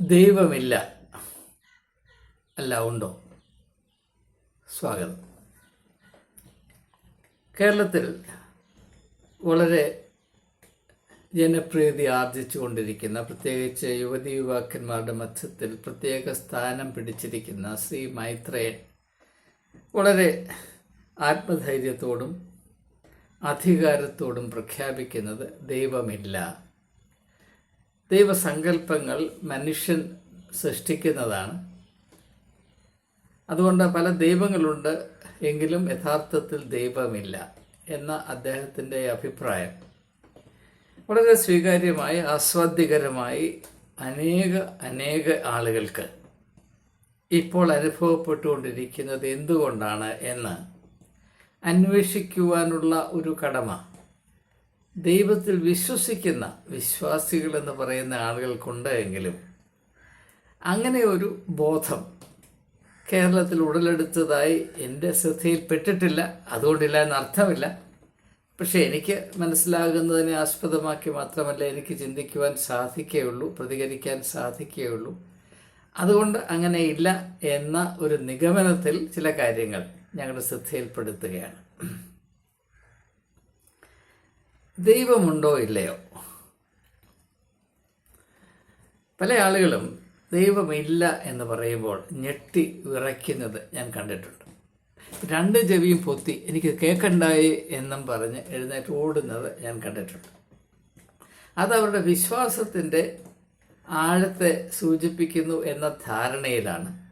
ദൈവമില്ല. അല്ല ഉണ്ടോ? സ്വാഗതം. കേരളത്തിൽ വളരെ ജനപ്രീതി ആർജിച്ചുകൊണ്ടിരിക്കുന്ന പ്രത്യേകിച്ച് യുവതി യുവാക്കന്മാരുടെ മധ്യത്തിൽ പ്രത്യേക സ്ഥാനം പിടിച്ചിരിക്കുന്ന ശ്രീ മൈത്രേയൻ വളരെ ആത്മധൈര്യത്തോടും അധികാരത്തോടും പ്രഖ്യാപിക്കുന്നത് ദൈവമില്ല. ദൈവസങ്കല്പങ്ങൾ മനുഷ്യൻ സൃഷ്ടിക്കുന്നതാണ്. അതുകൊണ്ട് പല ദൈവങ്ങളുണ്ട് എങ്കിലും യഥാർത്ഥത്തിൽ ദൈവമില്ല എന്ന അദ്ദേഹത്തിന്റെ അഭിപ്രായം. വളരെ സ്വീകാര്യമായി ആസ്വാദ്യകരമായി അനേക അനേക ആളുകൾക്ക് ഇപ്പോൾ അനുഭവപ്പെട്ടുകൊണ്ടിരിക്കുന്നത് എന്തുകൊണ്ടാണ് എന്ന് അന്വേഷിക്കുവാനുള്ള ഒരു കടമ ദൈവത്തിൽ വിശ്വസിക്കുന്ന വിശ്വാസികൾ എന്ന് പറയുന്ന ആളുകൾക്കുണ്ട് എങ്കിലും അങ്ങനെ ഒരു ബോധം കേരളത്തിൽ ഉടലെടുത്തതായി എന്റെ ശ്രദ്ധയിൽപ്പെട്ടിട്ടില്ല അതുകൊണ്ടില്ല എന്നർത്ഥമില്ല. പക്ഷേ എനിക്ക് മനസ്സിലാകുന്നതിനെ ആസ്പദമാക്കി മാത്രമല്ല എനിക്ക് ചിന്തിക്കുവാൻ സാധിക്കുകയുള്ളൂ പ്രതികരിക്കാൻ സാധിക്കുകയുള്ളൂ. അതുകൊണ്ട് അങ്ങനെ ഇല്ല എന്ന ഒരു നിഗമനത്തിൽ ചില കാര്യങ്ങൾ ഞങ്ങളുടെ ശ്രദ്ധയിൽപ്പെടുത്തുകയാണ് ദൈവമുണ്ടോ ഇല്ലയോ? പല ആളുകളും ദൈവമില്ല എന്ന് പറയുമ്പോൾ ഞെട്ടി വിറയ്ക്കുന്നത് ഞാൻ കണ്ടിട്ടുണ്ട്. രണ്ട് ചെവിയും പൊത്തി എനിക്ക് കേൾക്കണ്ടായി എന്നും പറഞ്ഞ് എഴുന്നേറ്റ് ഓടുന്നത് ഞാൻ കണ്ടിട്ടുണ്ട്. അത് അവരുടെ വിശ്വാസത്തിന്റെ ആഴത്തെ സൂചിപ്പിക്കുന്നു എന്ന ധാരണയിലാണ്.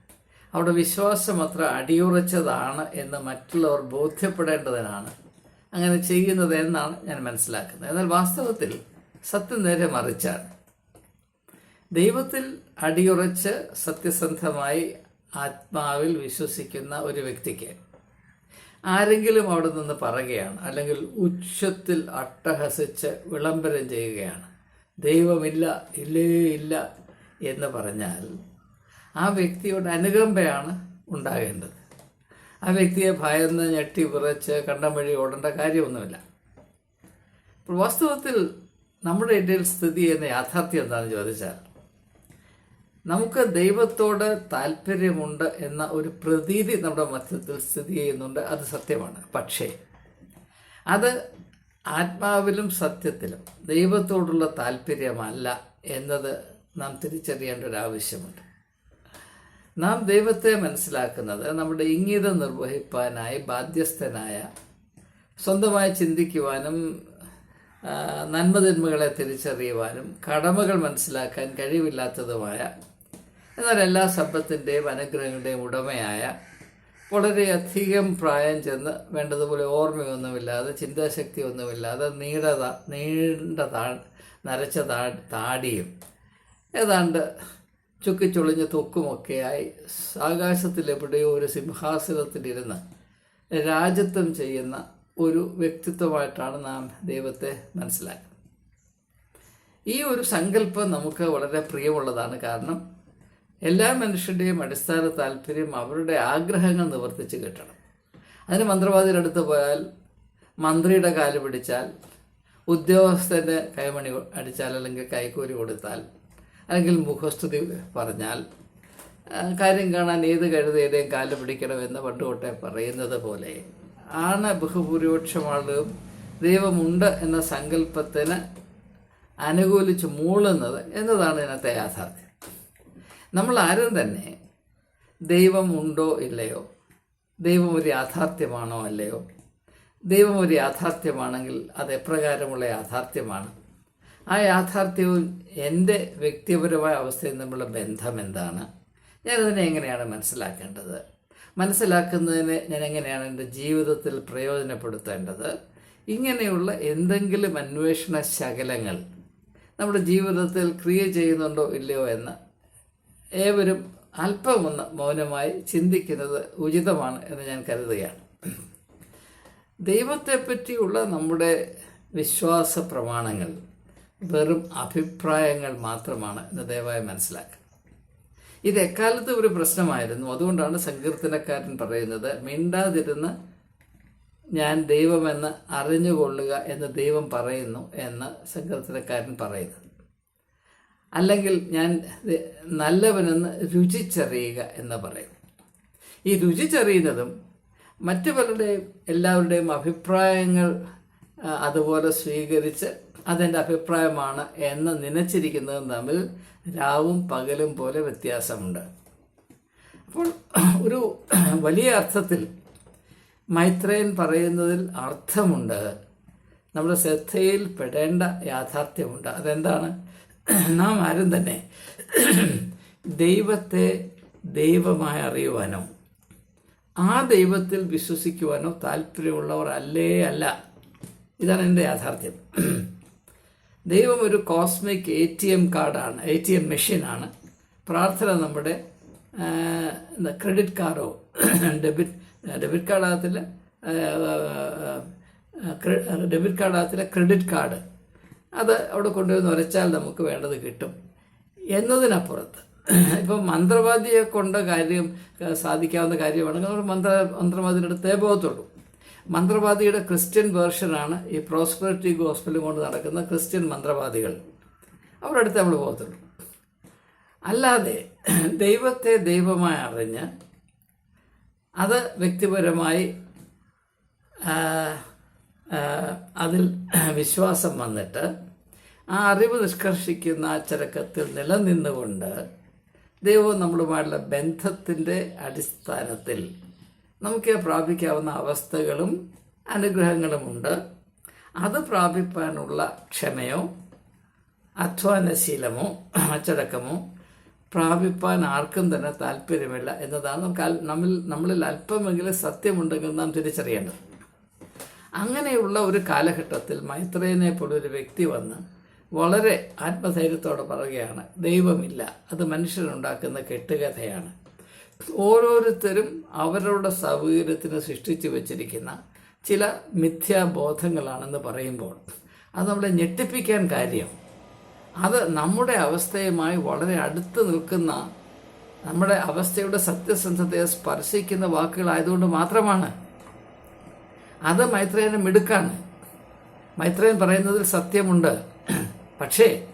അവരുടെ വിശ്വാസം അത്ര അടിയുറച്ചതാണ് എന്ന് മറ്റുള്ളവർ ബോധ്യപ്പെടേണ്ടതിനാണ് അങ്ങനെ ചെയ്യുന്നത് എന്നാണ് ഞാൻ മനസ്സിലാക്കുന്നത്. എന്നാൽ വാസ്തവത്തിൽ സത്യം നേരെ മറിച്ചാണ്. ദൈവത്തിൽ അടിയുറച്ച് സത്യസന്ധമായി ആത്മാവിൽ വിശ്വസിക്കുന്ന ഒരു വ്യക്തിക്ക് ആരെങ്കിലും അവിടെ നിന്ന് പറയുകയാണ് അല്ലെങ്കിൽ ഉച്ചത്തിൽ അട്ടഹസിച്ച് വിളംബരം ചെയ്യുകയാണ് ദൈവമില്ല ഇല്ലേ ഇല്ല എന്ന് പറഞ്ഞാൽ ആ വ്യക്തിയോട് അനുകമ്പയാണ് ഉണ്ടാകേണ്ടത്. ആ വ്യക്തിയെ ഭയന്ന് ഞെട്ടി വിറച്ച് കണ്ടം വഴി ഓടേണ്ട കാര്യമൊന്നുമില്ല. അപ്പോൾ വാസ്തവത്തിൽ നമ്മുടെ ഇടയിൽ സ്ഥിതി ചെയ്യുന്ന യാഥാർത്ഥ്യം എന്താണെന്ന് ചോദിച്ചാൽ നമുക്ക് ദൈവത്തോട് താല്പര്യമുണ്ട് എന്ന ഒരു പ്രതീതി നമ്മുടെ മധ്യത്തിൽ സ്ഥിതി ചെയ്യുന്നുണ്ട് അത് സത്യമാണ്. പക്ഷേ അത് ആത്മാവിലും സത്യത്തിലും ദൈവത്തോടുള്ള താല്പര്യമല്ല എന്നത് നാം തിരിച്ചറിയേണ്ട ഒരു ആവശ്യമുണ്ട്. നാം ദൈവത്തെ മനസ്സിലാക്കുന്നത് നമ്മുടെ ഇംഗിതം നിർവഹിപ്പാനായി ബാധ്യസ്ഥനായ സ്വന്തമായി ചിന്തിക്കുവാനും നന്മതിന്മകളെ തിരിച്ചറിയുവാനും കടമകൾ മനസ്സിലാക്കാൻ കഴിവില്ലാത്തതുമായ എന്നാൽ എല്ലാ സമ്പത്തിന്റെയും അനുഗ്രഹങ്ങളുടെയും ഉടമയായ വളരെയധികം പ്രായം ചെന്ന് വേണ്ടതുപോലെ ഓർമ്മയൊന്നുമില്ലാതെ ചിന്താശക്തി ഒന്നുമില്ലാതെ നീണ്ട നീണ്ട താ നരച്ച താ താടിയും. ഏതാണ്ട് ചുക്കിച്ചുളിഞ്ഞ തൊക്കുമൊക്കെയായി ആകാശത്തിൽ എവിടെയോ ഒരു സിംഹാസനത്തിലിരുന്ന് രാജ്യത്വം ചെയ്യുന്ന ഒരു വ്യക്തിത്വമായിട്ടാണ് നാം ദൈവത്തെ മനസ്സിലാക്കുന്നത്. ഈ ഒരു സങ്കല്പം നമുക്ക് വളരെ പ്രിയമുള്ളതാണ്. കാരണം എല്ലാ മനുഷ്യരുടെയും അടിസ്ഥാന താല്പര്യം അവരുടെ ആഗ്രഹങ്ങൾ നിവർത്തിച്ച് കിട്ടണം. അതിന് മന്ത്രവാദിയുടെ അടുത്ത് പോയാൽ മന്ത്രിയുടെ കാൽ പിടിച്ചാൽ ഉദ്യോഗസ്ഥന്റെ കൈമണി അടിച്ചാൽ അല്ലെങ്കിൽ കൈക്കൂലി കൊടുത്താൽ അല്ലെങ്കിൽ മുഖസ്തുതി പറഞ്ഞാൽ കാര്യം കാണാൻ ഏത് കഴുതയുടെയും കാൽ പിടിക്കണമെന്ന് പണ്ട് തൊട്ടേ പറയുന്നത് പോലെ ആണ് ബഹുഭൂരിപക്ഷം ആളുകളും ദൈവമുണ്ട് എന്ന സങ്കല്പത്തിന് അനുകൂലിച്ച് മൂളുന്നത് എന്നതാണ് ഇതിനകത്തെ യാഥാർത്ഥ്യം. നമ്മൾ ആരും തന്നെ ദൈവമുണ്ടോ ഇല്ലയോ ദൈവം ഒരു യാഥാർത്ഥ്യമാണോ അല്ലയോ ദൈവം ഒരു യാഥാർത്ഥ്യമാണെങ്കിൽ അത് എപ്രകാരമുള്ള യാഥാർത്ഥ്യമാണ്. ആ യാഥാർത്ഥ്യവും എന്റെ വ്യക്തിപരമായ അവസ്ഥയും തമ്മിലുള്ള ബന്ധം എന്താണ്? ഞാനതിനെ എങ്ങനെയാണ് മനസ്സിലാക്കേണ്ടത്? മനസ്സിലാക്കുന്നതിന് ഞാൻ എങ്ങനെയാണ് എന്റെ ജീവിതത്തിൽ പ്രയോജനപ്പെടുത്തേണ്ടത്? ഇങ്ങനെയുള്ള എന്തെങ്കിലും അന്വേഷണ ശകലങ്ങൾ നമ്മുടെ ജീവിതത്തിൽ ക്രിയ ചെയ്യുന്നുണ്ടോ ഇല്ലയോ എന്ന് ഏവരും അല്പമൊന്ന് മൗനമായി ചിന്തിക്കുന്നത് ഉചിതമാണ് എന്ന് ഞാൻ കരുതുകയാണ്. ദൈവത്തെപ്പറ്റിയുള്ള നമ്മുടെ വിശ്വാസ പ്രമാണങ്ങൾ വെറും അഭിപ്രായങ്ങൾ മാത്രമാണ് എന്ന് ദയവായി മനസ്സിലാക്കുക. ഇത് എക്കാലത്തും ഒരു പ്രശ്നമായിരുന്നു. അതുകൊണ്ടാണ് സങ്കീർത്തനക്കാരൻ പറയുന്നത് മിണ്ടാതിരുന്ന് ഞാൻ ദൈവമെന്ന് അറിഞ്ഞുകൊള്ളുക എന്ന് ദൈവം പറയുന്നു എന്ന് സങ്കീർത്തനക്കാരൻ പറയുന്നത് അല്ലെങ്കിൽ ഞാൻ നല്ലവനെന്ന് രുചിച്ചറിയുക എന്ന് പറയും. ഈ രുചിച്ചറിയുന്നതും മറ്റു പലരുടെയും എല്ലാവരുടെയും അഭിപ്രായങ്ങൾ അതുപോലെ സ്വീകരിച്ച് അതെന്റെ അഭിപ്രായമാണ് എന്ന് നനച്ചിരിക്കുന്നതും തമ്മിൽ രാവും പകലും പോലെ വ്യത്യാസമുണ്ട്. അപ്പോൾ ഒരു വലിയ അർത്ഥത്തിൽ മൈത്രേയൻ പറയുന്നതിൽ അർത്ഥമുണ്ട്. നമ്മുടെ ശ്രദ്ധയിൽ പെടേണ്ട യാഥാർത്ഥ്യമുണ്ട്. അതെന്താണ്? നാം ആരും തന്നെ ദൈവത്തെ ദൈവമായി അറിയുവാനോ ആ ദൈവത്തിൽ വിശ്വസിക്കുവാനോ താല്പര്യമുള്ളവർ അല്ലേ അല്ല. ഇതാണ് എന്റെ യാഥാർത്ഥ്യം. ദൈവം ഒരു കോസ്മിക് എ ടി എം കാർഡാണ് എ ടി എം മെഷീനാണ്. പ്രാർത്ഥന നമ്മുടെ ക്രെഡിറ്റ് കാർഡോ ഡെബിറ്റ് ഡെബിറ്റ് കാർഡാകത്തില്ല ഡെബിറ്റ് കാർഡാകത്തില്ല ക്രെഡിറ്റ് കാർഡ്. അത് അവിടെ കൊണ്ടുവന്ന് ഉരച്ചാൽ നമുക്ക് വേണ്ടത് കിട്ടും. എന്നതിനപ്പുറത്ത് ഇപ്പം മന്ത്രവാദിയെ കൊണ്ട് കാര്യം സാധിക്കാവുന്ന കാര്യമാണെങ്കിൽ നമ്മൾ മന്ത്ര മന്ത്രവാദിയുടെ അടുത്തേ പോകത്തുള്ളൂ മന്ത്രവാദിയുടെ ക്രിസ്ത്യൻ വേർഷനാണ് ഈ പ്രോസ്പെറിറ്റി ഗോസ്പലും കൊണ്ട് നടക്കുന്ന ക്രിസ്ത്യൻ മന്ത്രവാദികൾ. അവരുടെ അടുത്ത് നമ്മൾ പോകത്തുള്ളൂ. അല്ലാതെ ദൈവത്തെ ദൈവമായി അറിഞ്ഞ് അത് വ്യക്തിപരമായി അതിൽ വിശ്വാസം വന്നിട്ട് ആ അറിവ് നിഷ്കർഷിക്കുന്ന ചരക്കത്തിൽ നിലനിന്നുകൊണ്ട് ദൈവവും നമ്മളുമായുള്ള ബന്ധത്തിന്റെ അടിസ്ഥാനത്തിൽ നമുക്ക് പ്രാപിക്കാവുന്ന അവസ്ഥകളും അനുഗ്രഹങ്ങളുമുണ്ട്. അത് പ്രാപിപ്പാനുള്ള ക്ഷമയോ അധ്വാനശീലമോ അച്ചടക്കമോ പ്രാപിപ്പാൻ ആർക്കും തന്നെ താല്പര്യമില്ല എന്നതാണ് നമുക്ക് നമ്മിൽ നമ്മളിൽ അല്പമെങ്കിലും സത്യമുണ്ടെങ്കിൽ നാം തിരിച്ചറിയേണ്ടത്. അങ്ങനെയുള്ള ഒരു കാലഘട്ടത്തിൽ മൈത്രേയനെ പോലെ ഒരു വ്യക്തി വന്ന് വളരെ ആത്മധൈര്യത്തോടെ പറയുകയാണ് ദൈവമില്ല അത് മനുഷ്യനുണ്ടാക്കുന്ന കെട്ടുകഥയാണ്. ഓരോരുത്തരും അവരുടെ സൗകര്യത്തിന് സൃഷ്ടിച്ചു വച്ചിരിക്കുന്ന ചില മിഥ്യാബോധങ്ങളാണെന്ന് പറയുമ്പോൾ അത് നമ്മളെ ഞെട്ടിപ്പിക്കാൻ കാര്യം. അത് നമ്മുടെ അവസ്ഥയുമായി വളരെ അടുത്ത് നിൽക്കുന്ന നമ്മുടെ അവസ്ഥയുടെ സത്യസന്ധതയെ സ്പർശിക്കുന്ന വാക്കുകളായതുകൊണ്ട് മാത്രമാണ്. അത് മൈത്രേയന് മിടുക്കാണ്. മൈത്രേയൻ പറയുന്നതിൽ സത്യമുണ്ട്. പക്ഷേ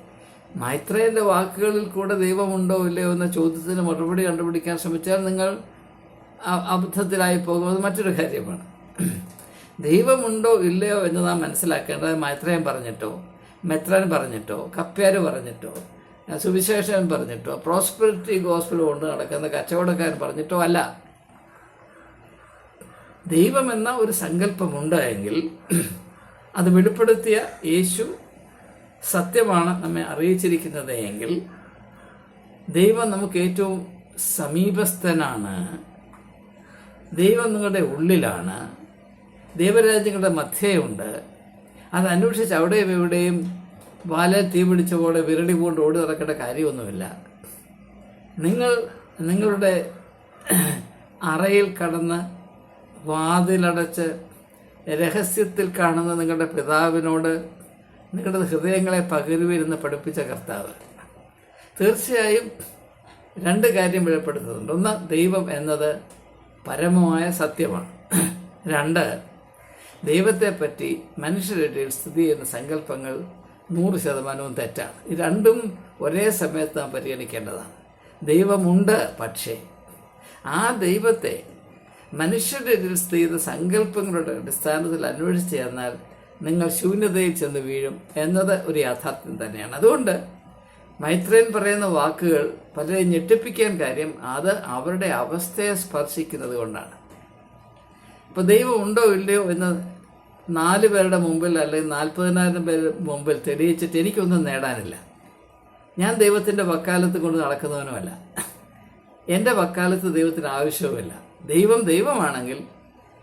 മൈത്രേയന്റെ വാക്കുകളിൽ കൂടെ ദൈവമുണ്ടോ ഇല്ലയോ എന്ന ചോദ്യത്തിന് മറുപടി കണ്ടുപിടിക്കാൻ ശ്രമിച്ചാൽ നിങ്ങൾ അബദ്ധത്തിലായി പോകും. അത് മറ്റൊരു കാര്യമാണ്. ദൈവമുണ്ടോ ഇല്ലയോ എന്ന് നാം മനസ്സിലാക്കേണ്ടത് മൈത്രേയൻ പറഞ്ഞിട്ടോ മെത്രാൻ പറഞ്ഞിട്ടോ കപ്പ്യാർ പറഞ്ഞിട്ടോ സുവിശേഷൻ പറഞ്ഞിട്ടോ പ്രോസ്പെറിറ്റി ഗോസ്പിൾ കൊണ്ട് നടക്കുന്ന കച്ചവടക്കാരൻ പറഞ്ഞിട്ടോ അല്ല. ദൈവമെന്ന ഒരു സങ്കല്പമുണ്ട് എങ്കിൽ അത് വെളിപ്പെടുത്തിയ യേശു സത്യമാണ് നമ്മെ അറിയിച്ചിരിക്കുന്നത് എങ്കിൽ ദൈവം നമുക്ക് ഏറ്റവും സമീപസ്ഥനാണ്. ദൈവം നിങ്ങളുടെ ഉള്ളിലാണ്. ദൈവരാജ്യങ്ങളുടെ മധ്യയുണ്ട്. അത് അന്വേഷിച്ച് അവിടെയും എവിടെയും വാല തീ പിടിച്ച പോലെ വിരടി കൊണ്ട് ഓടി നടക്കേണ്ട കാര്യമൊന്നുമില്ല. നിങ്ങൾ നിങ്ങളുടെ അറയിൽ കടന്ന് വാതിലടച്ച് രഹസ്യത്തിൽ കാണുന്ന നിങ്ങളുടെ പിതാവിനോട് നിങ്ങളുടെ ഹൃദയങ്ങളെ പകരുവരുന്ന് പഠിപ്പിച്ച കർത്താവ്. തീർച്ചയായും രണ്ട് കാര്യം വെളിപ്പെടുത്തുന്നുണ്ട്. ഒന്ന് ദൈവം എന്നത് പരമമായ സത്യമാണ്. രണ്ട് ദൈവത്തെപ്പറ്റി മനുഷ്യരുടെ സ്ഥിതി ചെയ്യുന്ന സങ്കല്പങ്ങൾ നൂറ് ശതമാനവും തെറ്റാണ്. ഈ രണ്ടും ഒരേ സമയത്ത് നാം പരിഗണിക്കേണ്ടതാണ്. ദൈവമുണ്ട് പക്ഷേ ആ ദൈവത്തെ മനുഷ്യരുടെ സ്ഥിതി ചെയ്യുന്ന സങ്കല്പങ്ങളുടെ അടിസ്ഥാനത്തിൽ അന്വേഷിച്ച് ചെന്നാൽ നിങ്ങൾ ശൂന്യതയിൽ ചെന്ന് വീഴും എന്നത് ഒരു യാഥാർത്ഥ്യം തന്നെയാണ്. അതുകൊണ്ട് മൈത്രേൻ പറയുന്ന വാക്കുകൾ പലരെയും ഞെട്ടിപ്പിക്കാൻ കാര്യം അത് അവരുടെ അവസ്ഥയെ സ്പർശിക്കുന്നത് കൊണ്ടാണ്. ഇപ്പോൾ ദൈവം ഉണ്ടോ ഇല്ലയോ എന്ന് നാല് പേരുടെ മുമ്പിൽ അല്ലെങ്കിൽ നാൽപ്പതിനായിരം പേരുടെ മുമ്പിൽ തെളിയിച്ചിട്ട് എനിക്കൊന്നും നേടാനില്ല. ഞാൻ ദൈവത്തിന്റെ വക്കാലത്ത് കൊണ്ട് നടക്കുന്നവനുമല്ല. എന്റെ വക്കാലത്ത് ദൈവത്തിന് ആവശ്യവുമില്ല. ദൈവം ദൈവമാണെങ്കിൽ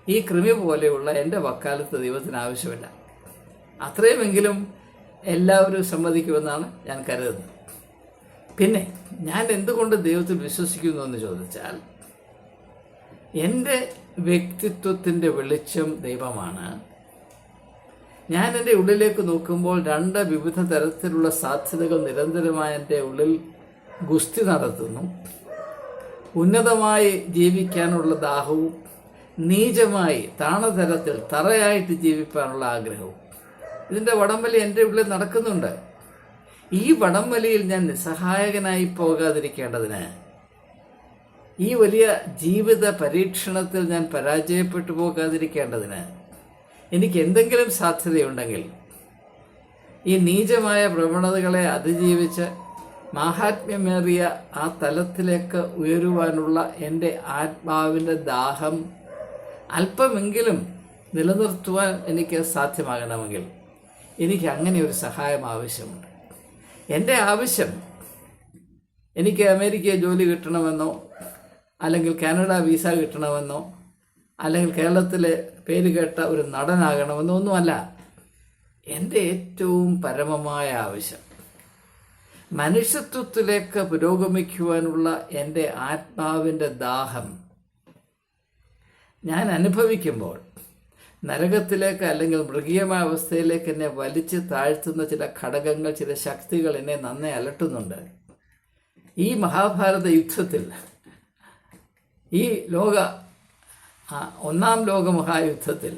ഈ കൃമി പോലെയുള്ള എന്റെ വക്കാലത്ത് ദൈവത്തിന് ആവശ്യമില്ല. അത്രയുമെങ്കിലും എല്ലാവരും സമ്മതിക്കുമെന്നാണ് ഞാൻ കരുതുന്നത്. പിന്നെ ഞാൻ എന്തുകൊണ്ട് ദൈവത്തിൽ വിശ്വസിക്കുന്നു എന്ന് ചോദിച്ചാൽ എന്റെ വ്യക്തിത്വത്തിന്റെ വെളിച്ചം ദൈവമാണ്. ഞാൻ എന്റെ ഉള്ളിലേക്ക് നോക്കുമ്പോൾ രണ്ട് വിവിധ തരത്തിലുള്ള സാധ്യതകൾ നിരന്തരമായി എന്റെ ഉള്ളിൽ ഗുസ്തി നടത്തുന്നു. ഉന്നതമായി ജീവിക്കാനുള്ള ദാഹവും നീചമായി താണതരത്തിൽ തറയായിട്ട് ജീവിക്കാനുള്ള ആഗ്രഹവും. ഇതിന്റെ വടംവലി എന്റെ ഉള്ളിൽ നടക്കുന്നുണ്ട്. ഈ വടംവലിയിൽ ഞാൻ നിസ്സഹായകനായി പോകാതിരിക്കേണ്ടതിന് ഈ വലിയ ജീവിത പരീക്ഷണത്തിൽ ഞാൻ പരാജയപ്പെട്ടു പോകാതിരിക്കേണ്ടതിന് എനിക്ക് എന്തെങ്കിലും സാധ്യതയുണ്ടെങ്കിൽ ഈ നീചമായ പ്രവണതകളെ അതിജീവിച്ച് മാഹാത്മ്യമേറിയ ആ തലത്തിലേക്ക് ഉയരുവാനുള്ള എന്റെ ആത്മാവിന്റെ ദാഹം അല്പമെങ്കിലും നിലനിർത്തുവാൻ എനിക്ക് സാധ്യമാകണമെങ്കിൽ എനിക്ക് അങ്ങനെ ഒരു സഹായം ആവശ്യമുണ്ട്. എന്റെ ആവശ്യം എനിക്ക് അമേരിക്കയിൽ ജോലി കിട്ടണമെന്നോ അല്ലെങ്കിൽ കാനഡ വിസ കിട്ടണമെന്നോ അല്ലെങ്കിൽ കേരളത്തിലെ പേര് കേട്ട ഒരു നടനാകണമെന്നോ ഒന്നുമല്ല. എന്റെ ഏറ്റവും പരമമായ ആവശ്യം മനുഷ്യത്വത്തിലേക്ക് പുരോഗമിക്കുവാനുള്ള എന്റെ ആത്മാവിന്റെ ദാഹം. ഞാൻ അനുഭവിക്കുമ്പോൾ നരകത്തിലേക്ക് അല്ലെങ്കിൽ മൃഗീയമായ അവസ്ഥയിലേക്ക് എന്നെ വലിച്ചു താഴ്ത്തുന്ന ചില ഘടകങ്ങൾ ചില ശക്തികൾ എന്നെ നന്നെ അലട്ടുന്നുണ്ട്. ഈ മഹാഭാരത യുദ്ധത്തിൽ ഈ ലോക ഒന്നാം ലോക മഹായുദ്ധത്തിൽ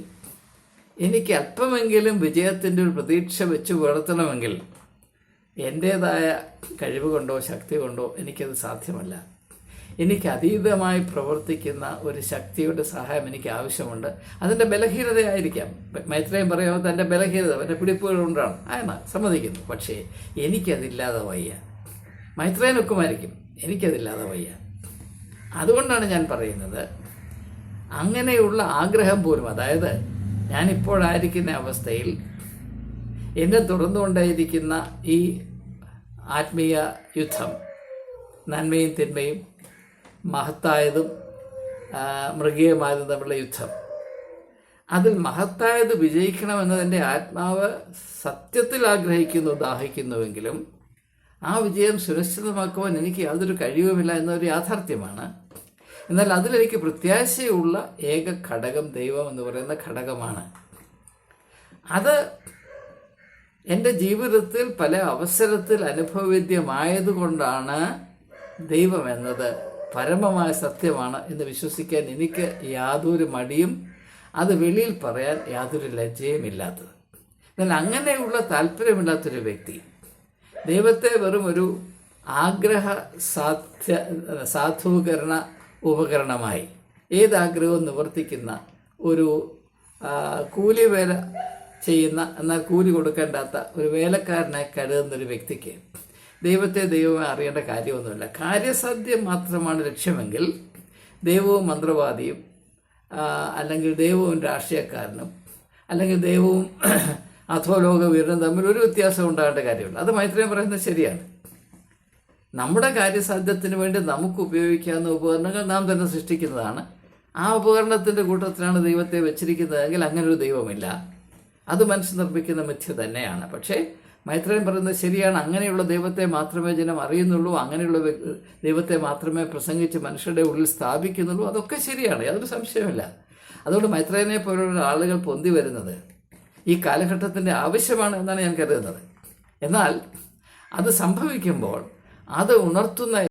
എനിക്ക് അല്പമെങ്കിലും വിജയത്തിന്റെ ഒരു പ്രതീക്ഷ വെച്ചു പുലർത്തണമെങ്കിൽ എന്റേതായ കഴിവ് കൊണ്ടോ ശക്തി കൊണ്ടോ എനിക്കത് സാധ്യമല്ല. എനിക്ക് അതീതമായി പ്രവർത്തിക്കുന്ന ഒരു ശക്തിയുടെ സഹായം എനിക്ക് ആവശ്യമുണ്ട് അതിന്റെ ബലഹീനതയായിരിക്കാം മൈത്രയും പറയുമ്പോൾ തന്റെ ബലഹീനത അവന്റെ പിടിപ്പുകൾ കൊണ്ടാണ്. ആണ് സമ്മതിക്കുന്നു. പക്ഷേ എനിക്കതില്ലാതെ വയ്യ. മൈത്രേനൊക്കുമായിരിക്കും എനിക്കതില്ലാതെ വയ്യ. അതുകൊണ്ടാണ് ഞാൻ പറയുന്നത് അങ്ങനെയുള്ള ആഗ്രഹം പോലും അതായത് ഞാനിപ്പോഴായിരിക്കുന്ന അവസ്ഥയിൽ എന്നെ തുടർന്നുകൊണ്ടേയിരിക്കുന്ന ഈ ആത്മീയ യുദ്ധം നന്മയും തിന്മയും മഹത്തായതും മൃഗീയമായതും തമ്മിലുള്ള യുദ്ധം. അതിൽ മഹത്തായത് വിജയിക്കണമെന്നതിന്റെ ആത്മാവ് സത്യത്തിൽ ആഗ്രഹിക്കുന്നു ദാഹിക്കുന്നുവെങ്കിലും ആ വിജയം സുരക്ഷിതമാക്കുവാൻ എനിക്ക് യാതൊരു കഴിവുമില്ല എന്നൊരു യാഥാർത്ഥ്യമാണ്. എന്നാൽ അതിലെനിക്ക് പ്രത്യാശയുള്ള ഏക ഘടകം ദൈവം എന്ന് പറയുന്ന ഘടകമാണ്. അത് എന്റെ ജീവിതത്തിൽ പല അവസരത്തിൽ അനുഭവവേദ്യമായതുകൊണ്ടാണ് ദൈവം എന്നത്. പരമമായ സത്യമാണ് എന്ന് വിശ്വസിക്കാൻ എനിക്ക് യാതൊരു മടിയും അത് വെളിയിൽ പറയാൻ യാതൊരു ലജ്ജയുമില്ലാത്തത് എന്നാൽ അങ്ങനെയുള്ള താല്പര്യമില്ലാത്തൊരു വ്യക്തി ദൈവത്തെ വെറും ഒരു ആഗ്രഹ സാധ്യ സാധൂകരണ ഉപകരണമായി ഏതാഗ്രഹവും നിവർത്തിക്കുന്ന ഒരു കൂലി വേല ചെയ്യുന്ന എന്നാൽ കൂലി കൊടുക്കേണ്ടാത്ത ഒരു വേലക്കാരനെ കരുതുന്ന ഒരു വ്യക്തിക്ക് ദൈവത്തെ ദൈവമായി അറിയേണ്ട കാര്യമൊന്നുമില്ല. കാര്യസാധ്യം മാത്രമാണ് ലക്ഷ്യമെങ്കിൽ ദൈവവും മന്ത്രവാദിയും അല്ലെങ്കിൽ ദൈവവും രാഷ്ട്രീയക്കാരനും അല്ലെങ്കിൽ ദൈവവും അധോലോക വീരനും തമ്മിൽ ഒരു വ്യത്യാസം ഉണ്ടാകേണ്ട കാര്യമില്ല. അത് മൈത്രേയം പറയുന്നത് ശരിയാണ്. നമ്മുടെ കാര്യസാധ്യത്തിന് വേണ്ടി നമുക്ക് ഉപയോഗിക്കാവുന്ന ഉപകരണങ്ങൾ നാം തന്നെ സൃഷ്ടിക്കുന്നതാണ്. ആ ഉപകരണത്തിന്റെ കൂട്ടത്തിലാണ് ദൈവത്തെ വെച്ചിരിക്കുന്നതെങ്കിൽ അങ്ങനൊരു ദൈവമില്ല. അത് മനസ്സ് നിർമ്മിക്കുന്ന മിഥ്യ തന്നെയാണ്. പക്ഷേ മൈത്രേയൻ പറയുന്നത് ശരിയാണ് അങ്ങനെയുള്ള ദൈവത്തെ മാത്രമേ ജനം അറിയുന്നുള്ളൂ അങ്ങനെയുള്ള ദൈവത്തെ മാത്രമേ പ്രസംഗിച്ച് മനുഷ്യരുടെ ഉള്ളിൽ സ്ഥാപിക്കുന്നുള്ളൂ. അതൊക്കെ ശരിയാണ് യാതൊരു സംശയമില്ല അതുകൊണ്ട് മൈത്രേയനെ പോലുള്ള ആളുകൾ പൊന്തി വരുന്നത് ഈ കാലഘട്ടത്തിന്റെ ആവശ്യമാണ് എന്നാണ് ഞാൻ കരുതുന്നത്. എന്നാൽ അത് സംഭവിക്കുമ്പോൾ അത് ഉണർത്തുന്ന